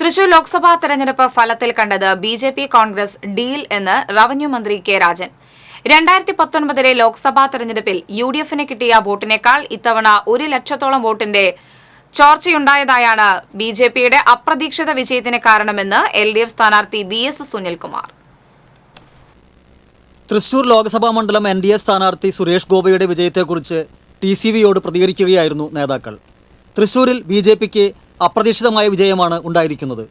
തൃശൂർ ലോക്സഭാ തെരഞ്ഞെടുപ്പ് ഫലത്തിൽ കണ്ടത് B J P Congress deal എന്ന് റവന്യൂ മന്ത്രി കെ രാജൻ. രണ്ടായിരത്തി പത്തൊൻപതിലെ ലോക്സഭാ തെരഞ്ഞെടുപ്പിൽ യു ഡി എഫിന് കിട്ടിയ വോട്ടിനേക്കാൾ ഇത്തവണ ഒരു ലക്ഷത്തോളം വോട്ടിന്റെ ചോർച്ചയുണ്ടായതായാണ് ബി ജെ പിയുടെ അപ്രതീക്ഷിത വിജയത്തിന് കാരണമെന്ന് എൽ ഡി എഫ് സ്ഥാനാർത്ഥി വി എസ് സുനിൽകുമാർ. തൃശൂർ ലോക്സഭാ മണ്ഡലം എൻ ഡി എ സ്ഥാനാർത്ഥി സുരേഷ് ഗോപയുടെ വിജയത്തെക്കുറിച്ച് ടി സി വിയോട് പ്രതികരിക്കുകയായിരുന്നു നേതാക്കൾ. തൃശൂരിൽ ബി ജെ പിക്ക് അപ്രതീക്ഷിതമായ വിജയമാണ് ഉണ്ടായിരിക്കുന്നത്.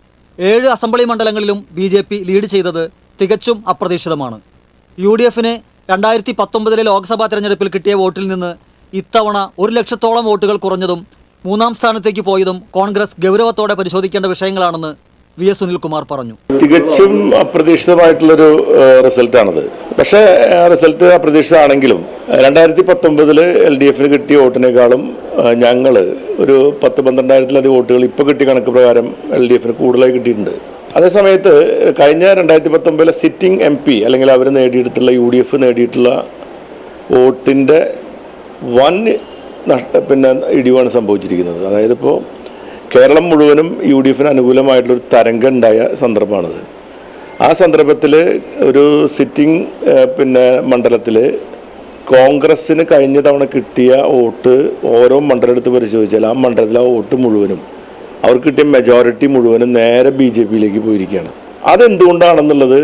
ഏഴ് അസംബ്ലി മണ്ഡലങ്ങളിലും ബി ജെ പി ലീഡ് ചെയ്തത് തികച്ചും അപ്രതീക്ഷിതമാണ്. യു ഡി എഫിന് രണ്ടായിരത്തി പത്തൊമ്പതിലെ ലോക്സഭാ തെരഞ്ഞെടുപ്പിൽ കിട്ടിയ വോട്ടിൽ നിന്ന് ഇത്തവണ ഒരു ലക്ഷത്തോളം വോട്ടുകൾ കുറഞ്ഞതും മൂന്നാം സ്ഥാനത്തേക്ക് പോയതും കോൺഗ്രസ് ഗൗരവത്തോടെ പരിശോധിക്കേണ്ട വിഷയങ്ങളാണെന്ന് വി എസ് സുനിൽകുമാർ പറഞ്ഞു. തികച്ചും അപ്രതീക്ഷിതമായിട്ടുള്ളൊരു റിസൾട്ടാണത്. പക്ഷേ റിസൾട്ട് അപ്രതീക്ഷിതമാണെങ്കിലും രണ്ടായിരത്തി പത്തൊമ്പതിൽ എൽ ഡി എഫിന് കിട്ടിയ വോട്ടിനേക്കാളും ഞങ്ങൾ ഒരു പത്ത് പന്ത്രണ്ടായിരത്തിലധികം വോട്ടുകൾ ഇപ്പോൾ കിട്ടിയ കണക്ക് പ്രകാരം എൽ ഡി എഫിന് കൂടുതലായി കിട്ടിയിട്ടുണ്ട്. അതേസമയത്ത് കഴിഞ്ഞ രണ്ടായിരത്തി പത്തൊമ്പതിലെ സിറ്റിംഗ് എം പി അല്ലെങ്കിൽ അവർ നേടിയിട്ടുള്ള യു ഡി എഫ് നേടിയിട്ടുള്ള വോട്ടിന്റെ വൻ നഷ്ട പിന്നെ ഇടിവാണ് സംഭവിച്ചിരിക്കുന്നത്. അതായത് ഇപ്പോൾ കേരളം മുഴുവനും യു ഡി എഫിന് അനുകൂലമായിട്ടുള്ളൊരു തരംഗം ഉണ്ടായ സന്ദർഭമാണിത്. ആ സന്ദർഭത്തിൽ ഒരു സിറ്റിംഗ് പിന്നെ മണ്ഡലത്തിൽ കോൺഗ്രസ്സിന് കഴിഞ്ഞ തവണ കിട്ടിയ വോട്ട് ഓരോ മണ്ഡലത്ത് പരിശോധിച്ചാൽ ആ മണ്ഡലത്തിലെ ആ വോട്ട് മുഴുവനും അവർക്ക് കിട്ടിയ മെജോറിറ്റി മുഴുവനും നേരെ ബി ജെ പിയിലേക്ക് പോയിരിക്കുകയാണ്. അതെന്തുകൊണ്ടാണെന്നുള്ളത്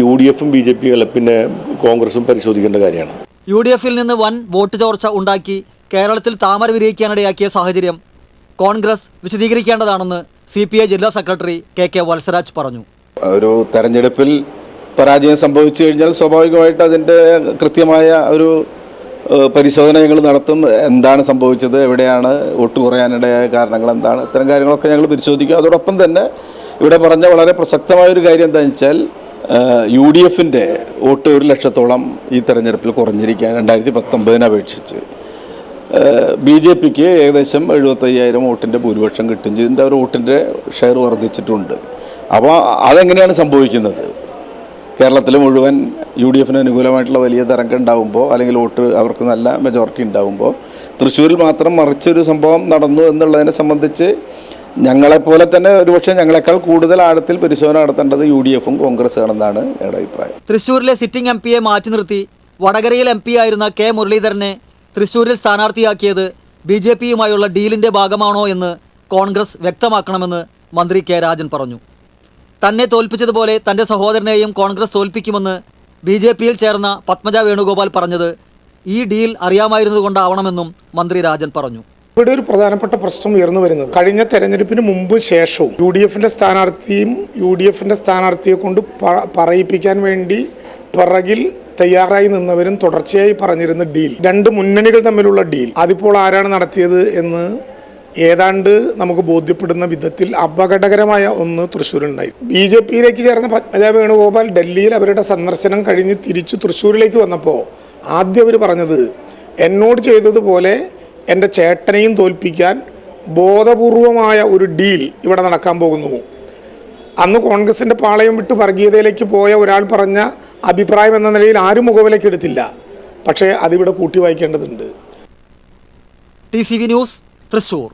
യു ഡി എഫും ബി ജെ പിയും അല്ല പിന്നെ കോൺഗ്രസും പരിശോധിക്കേണ്ട കാര്യമാണ്. യു ഡി എഫിൽ നിന്ന് വൻ വോട്ട് ചോർച്ച ഉണ്ടാക്കി കേരളത്തിൽ താമര വിരിയിക്കാനിടയാക്കിയ സാഹചര്യം കോൺഗ്രസ് വിശദീകരിക്കേണ്ടതാണെന്ന് സി പി ഐ ജില്ലാ സെക്രട്ടറി കെ കെ വത്സരാജ് പറഞ്ഞു. ഒരു തെരഞ്ഞെടുപ്പിൽ പരാജയം സംഭവിച്ചു കഴിഞ്ഞാൽ സ്വാഭാവികമായിട്ട് അതിന്റെ കൃത്യമായ ഒരു പരിശോധന ഞങ്ങൾ നടത്തും. എന്താണ് സംഭവിച്ചത് എവിടെയാണ് വോട്ട് കുറയാനിടയായ കാരണങ്ങൾ എന്താണ് ഇത്തരം കാര്യങ്ങളൊക്കെ ഞങ്ങൾ പരിശോധിക്കും. അതോടൊപ്പം തന്നെ ഇവിടെ പറഞ്ഞ വളരെ പ്രസക്തമായ ഒരു കാര്യം എന്താണെന്ന് വെച്ചാൽ യു ഡി എഫിന്റെ വോട്ട് ഒരു ലക്ഷത്തോളം ഈ തെരഞ്ഞെടുപ്പിൽ കുറഞ്ഞിരിക്കുകയാണ് രണ്ടായിരത്തി പത്തൊമ്പതിനെ അപേക്ഷിച്ച് ബി ജെ പിക്ക് ഏകദേശം എഴുപത്തയ്യായിരം വോട്ടിന്റെ ഭൂരിപക്ഷം കിട്ടും ചെയ്തിന്റെ അവർ വോട്ടിന്റെ ഷെയർ വർദ്ധിച്ചിട്ടുണ്ട്. അപ്പോൾ അതെങ്ങനെയാണ് സംഭവിക്കുന്നത്? കേരളത്തിൽ മുഴുവൻ യു ഡി എഫിന് അനുകൂലമായിട്ടുള്ള വലിയ തരംഗം ഉണ്ടാകുമ്പോൾ അല്ലെങ്കിൽ വോട്ട് അവർക്ക് നല്ല മെജോറിറ്റി ഉണ്ടാകുമ്പോൾ തൃശ്ശൂരിൽ മാത്രം മറിച്ചൊരു സംഭവം നടന്നു എന്നുള്ളതിനെ സംബന്ധിച്ച് ഞങ്ങളെപ്പോലെ തന്നെ ഒരുപക്ഷെ ഞങ്ങളെക്കാൾ കൂടുതൽ ആഴത്തിൽ പരിശോധന നടത്തേണ്ടത് യു ഡി എഫും കോൺഗ്രസ് ആണെന്നാണ് ഞങ്ങളുടെ അഭിപ്രായം. തൃശ്ശൂരിലെ സിറ്റിംഗ് എം പിയെ മാറ്റി നിർത്തി വടകരയിൽ എം പി ആയിരുന്ന കെ മുരളീധരനെ തൃശ്ശൂരിൽ സ്ഥാനാർത്ഥിയാക്കിയത് ബി ജെ പിയുമായുള്ള ഡീലിന്റെ ഭാഗമാണോ എന്ന് കോൺഗ്രസ് വ്യക്തമാക്കണമെന്ന് മന്ത്രി കെ രാജൻ പറഞ്ഞു. തന്നെ തോൽപ്പിച്ചതുപോലെ തന്റെ സഹോദരനെയും കോൺഗ്രസ് തോൽപ്പിക്കുമെന്ന് ബി ജെ പിയിൽ ചേർന്ന പത്മജ വേണുഗോപാൽ പറഞ്ഞത് ഈ ഡീൽ അറിയാമായിരുന്നുകൊണ്ടാവണമെന്നും മന്ത്രി രാജൻ പറഞ്ഞു. ഇവിടെ ഒരു പ്രധാനപ്പെട്ട പ്രശ്നം ഉയർന്നു വരുന്നത്. കഴിഞ്ഞ തെരഞ്ഞെടുപ്പിന് മുമ്പ് ശേഷവും യു ഡി എഫിന്റെ സ്ഥാനാർത്ഥിയും യു ഡി എഫിന്റെ സ്ഥാനാർത്ഥിയെ കൊണ്ട് പറയിപ്പിക്കാൻ വേണ്ടി പിറകിൽ തയ്യാറായി നിന്നവരും തുടർച്ചയായി പറഞ്ഞിരുന്ന ഡീൽ. രണ്ട് മുന്നണികൾ തമ്മിലുള്ള ഡീൽ. അതിപ്പോൾ ആരാണ് നടത്തിയത് എന്ന് ഏതാണ്ട് നമുക്ക് ബോധ്യപ്പെടുന്ന വിധത്തിൽ അപകടകരമായ ഒന്ന് തൃശ്ശൂരുണ്ടായി ബി ജെ പിയിലേക്ക് ചേർന്ന പത്മജ വേണുഗോപാൽ ഡൽഹിയിൽ അവരുടെ സന്ദർശനം കഴിഞ്ഞ് തിരിച്ചു തൃശ്ശൂരിലേക്ക് വന്നപ്പോൾ ആദ്യം അവർ പറഞ്ഞത് എന്നോട് ചെയ്തതുപോലെ എന്റെ ചേട്ടനെയും തോൽപ്പിക്കാൻ ബോധപൂർവമായ ഒരു ഡീൽ ഇവിടെ നടക്കാൻ പോകുന്നു. അന്ന് കോൺഗ്രസിന്റെ പാളയം വിട്ട് വർഗീയതയിലേക്ക് പോയ ഒരാൾ പറഞ്ഞ അഭിപ്രായം എന്ന നിലയിൽ ആരും മുഖവിലേക്ക് എടുത്തില്ല. പക്ഷേ അതിവിടെ കൂട്ടി വായിക്കേണ്ടതുണ്ട്. T C V news Thrissur